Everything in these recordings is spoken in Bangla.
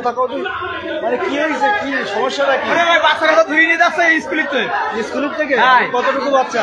কথা কও মানে কি হয়েছে? কি? সমস্যাটা কি? বাচ্চারা তো ধুয়ে নিয়ে যাচ্ছে স্কুলিতে স্কুলের থেকে। হ্যাঁ। কতটুকু বাচ্চা?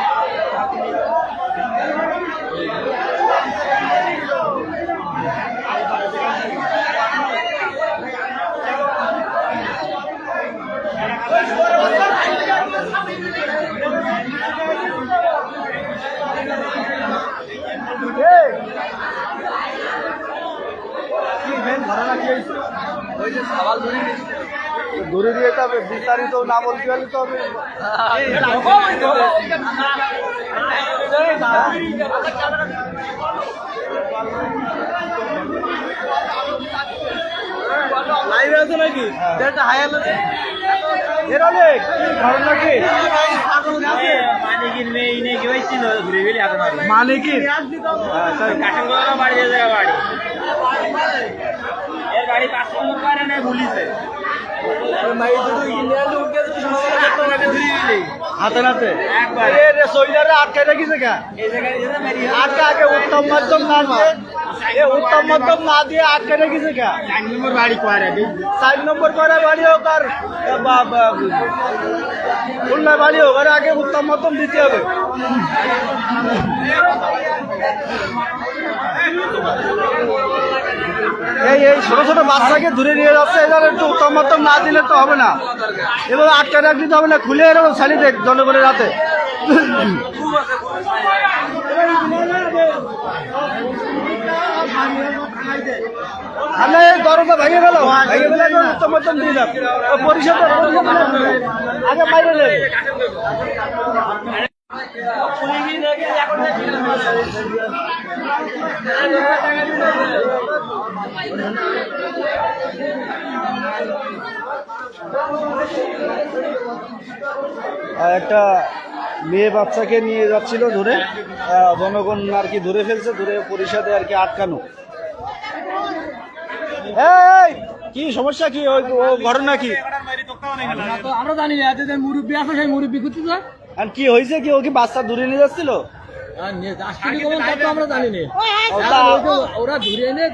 কি মেন ঘটনা কি হয়েছে দূরে দিয়ে তো হবে বিস্তারিত না বলতে পারলে তো হবে। লাইভে আছে নাকি? এর অনেক ঘটনা কি? মানে কাশন করে বাড়ি দিয়ে যায় বাড়ি এর বাড়ি পাঁচ নম্বর করে না ভুলিছে হাতে নাতে একবার আটকে রেখেছে কে এই জায়গায় যেতে পারি আটকে আগে উত্তম মাধ্যম না এ উত্তম মাধ্যম না দিয়ে আটকে রেখেছে কে চার নম্বর বাড়ি করে চার নম্বর করে বাড়ি হোক আর খুলনা বাড়ি হোক আর আগে উত্তম মাধ্যম দিতে হবে এই এই ছোট ছোট বাচ্চাকে ধরে নিয়ে যাচ্ছে, এবার একটু উত্তম মাধ্যম না দিলে তো হবে না। এবার আটকে রাখলে তো হবে না, খুলে এরকম ছাড়ি দেখ জনগণের রাতে আমি দরজা ভেঙে গেল। ভেঙে গেলে পরিষদ একটা মেয়ে বাচ্চাকে নিয়ে যাচ্ছিল ধরে জনগণ আর কি ধরে ফেলছে ধরে পরিষদে আর কি আটকানো। এই কি সমস্যা কি ওই ঘটনা কি? আমরা জানি না মুরব্বী আছে সেই মুরব্বী করতে যায় আর কি হয়েছে কি? ও কি বাচ্চা দূরে নিয়ে যাচ্ছিল? ওরা ধরে এনে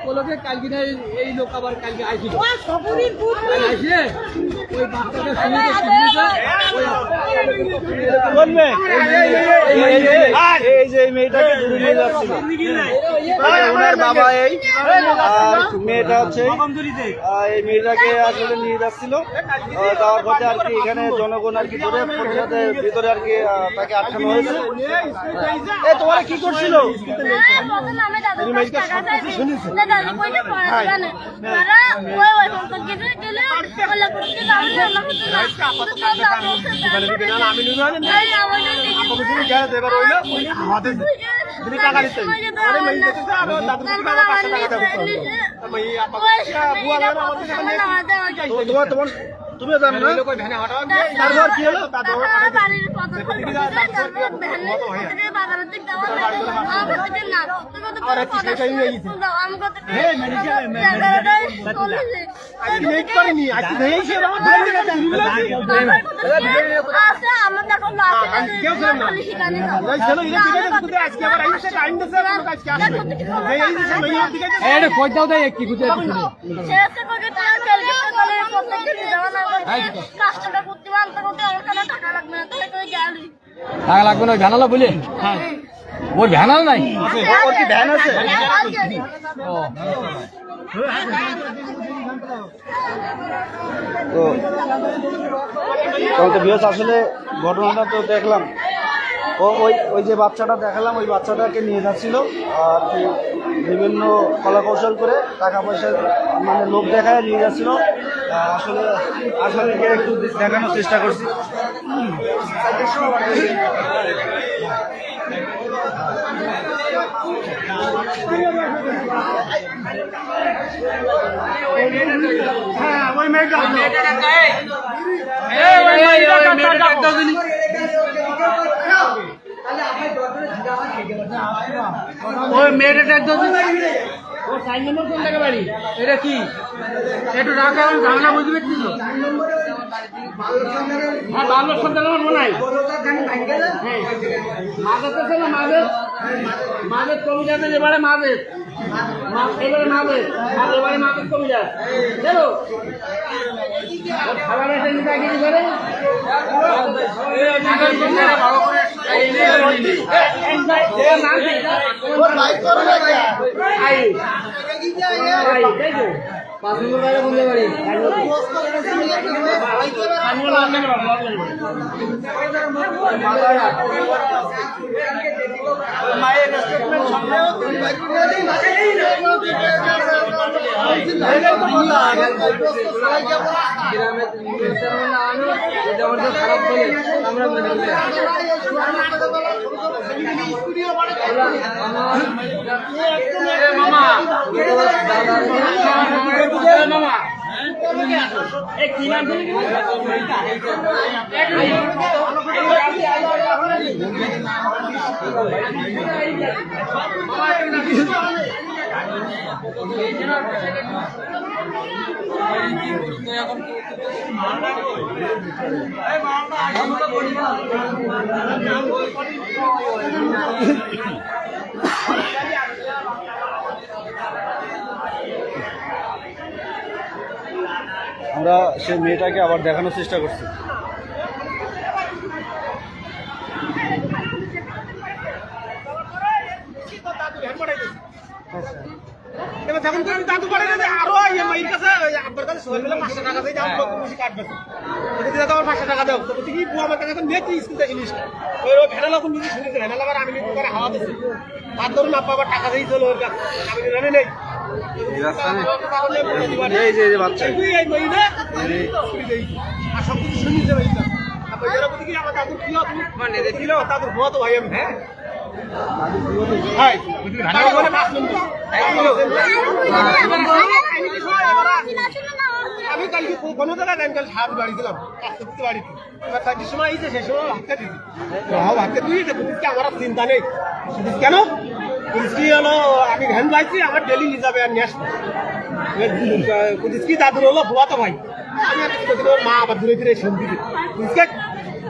কালকে না এই- লোক আবার কালকে ওই যে মেয়েটাকে দূরে নিয়ে যাচ্ছিল ওনার বাবা এই আর মেয়েটা হচ্ছে এই। মেয়েটাকে আসলে নিয়ে যাচ্ছিল যাওয়ার পথে আর কি এখানে জনগণ আর কি ধরে ভিতরে আর কি তাকে আটকানো হয়েছে এ তোমার কি করছিল? আমাদের তুমি আমাদের তুমি টাকা দিতে আরে মেই দিতে আর দাদু বাবা 500 টাকা দেবো। মেই বুয়া লাগে আমাদের তোমার তোমার তুমিও জানো না তারপর কি হলো আজকে আবার কি টাকা লাগবে না জানালা বলে হ্যাঁ। ওর ভ্যানাল নাই? ও- ওর কি ভ্যান আছে? তো আসলে ঘটনাটা তো দেখলাম। ও ওই ওই যে বাচ্চাটা দেখালাম ওই বাচ্চাটাকে নিয়ে যাচ্ছিল আর কি বিভিন্ন কলাকৌশল করে টাকা পয়সা মানে লোক দেখায় নিয়ে যাচ্ছিল। আসলে আসামিকে একটু দেখানোর চেষ্টা করছি। ওই মেয়েটা একদম ও সাইন নম্বর কোন জায়গা বাড়ি? এটা কি? একটু রাখা এখন বাংলা পারছি তো? হ্যাঁ বাংলা সন্তান আমার মনে হয়। মাদের তো না মাদের মাদের কবিতা যাবে এবারে মাদের এবারে মাদের এবারে মাদের কবিতা জানো খাবার এসে নিতে আগে করে মাদের কবিতা ভালো করে এই নিয়ে খারাপ বলে আমরা মনে করি মামা আমরা সেই মেয়েটাকে আবার দেখানোর চেষ্টা করছি। এবার যখন তুমি দাদু করে না আরও ইয়ে মাইর কাছে আব্বার কাছে সবাই মিলে পাঁচশো টাকা দিয়ে দাম কত বেশি কাটবে। দিলে তো আমার পাঁচশো টাকা দাও। তো কি বুয়া আমার কাছে মেয়েটি স্কুল থেকে জিনিস ওই ওই ভেড়া লোক নিজে শুনেছে ভেড়া আবার আমি নিজে করে হাওয়া দিচ্ছি তার ধরুন আব্বা আবার টাকা দিয়ে চলো ওর কাছে আমি জানি নেই। এই যে এই বাচ্চা। এই বই আর সব কিছু শুনিছে ভাই এরা কি আমার দাদুর কি তুমি মানে ছিল দাদুর ভুয়া তো ভাই আমি হ্যাঁ? আমি কালকে কোনো জায়গায় আমি কাল সাত বাড়ি দিলাম কাস্তে বাড়িতে এবার তার যে সময় আইছে সে সময় ভাবতে দিবি ভাবতে তুই পুলিশকে আমার চিন্তা নেই কেন পুলিশ কি হলো আমি ভ্যান পাইছি আমার ডেলি নিয়ে যাবে আর নিয়ে কি দাদুর হলো ভুয়া তো ভাই আমি আর মা আবার দূরে শুনতে পুলিশকে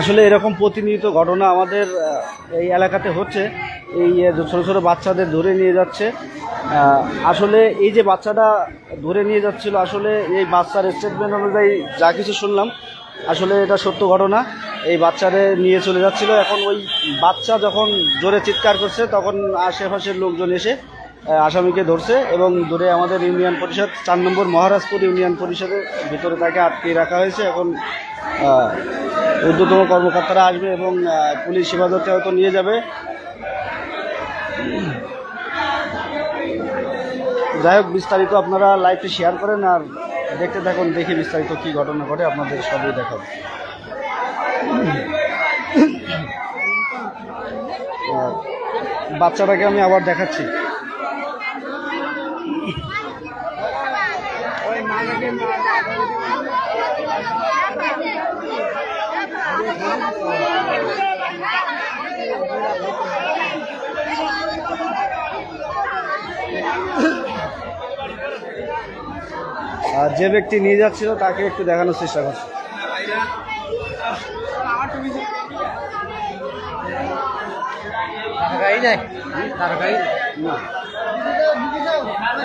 আসলে এরকম প্রতিনিয়ত ঘটনা আমাদের এই এলাকাতে হচ্ছে। এই ছোটো ছোট বাচ্চাদের ধরে নিয়ে যাচ্ছে। আসলে এই যে বাচ্চাটা ধরে নিয়ে যাচ্ছিল, আসলে এই বাচ্চার স্টেটমেন্ট অনুযায়ী যা কিছু শুনলাম, আসলে এটা সত্য ঘটনা। এই বাচ্চারে নিয়ে চলে যাচ্ছিল। এখন ওই বাচ্চা যখন জোরে চিৎকার করছে, তখন আশেপাশের লোকজন এসে আসামিকে ধরছে এবং ধরে আমাদের ইউনিয়ন পরিষদ, চার নম্বর মহারাজপুর ইউনিয়ন পরিষদের ভিতরে তাকে আটকে রাখা হয়েছে এখন ঊর্ধ্বতম কর্মকর্তারা আসবে এবং পুলিশ হেফাজতে হয়তো নিয়ে যাবে। যাই হোক, বিস্তারিত আপনারা লাইভটি শেয়ার করেন আর দেখতে থাকুন, দেখি বিস্তারিত কি ঘটনা ঘটে, আপনাদের সবই দেখাবো। বাচ্চাটাকে আমি আবার দেখাচ্ছি। আর যে ব্যক্তি নিয়ে যাচ্ছিল তাকে একটু দেখানোর চেষ্টা করছে। না।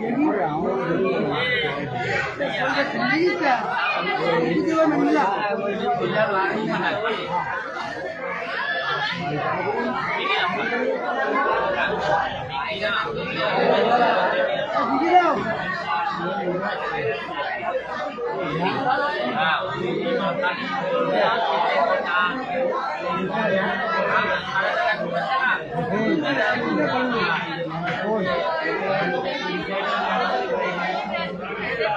ಜಮೀನು ಸಂಗೀತ ನಮ್ಮಿಲ್ಲ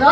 না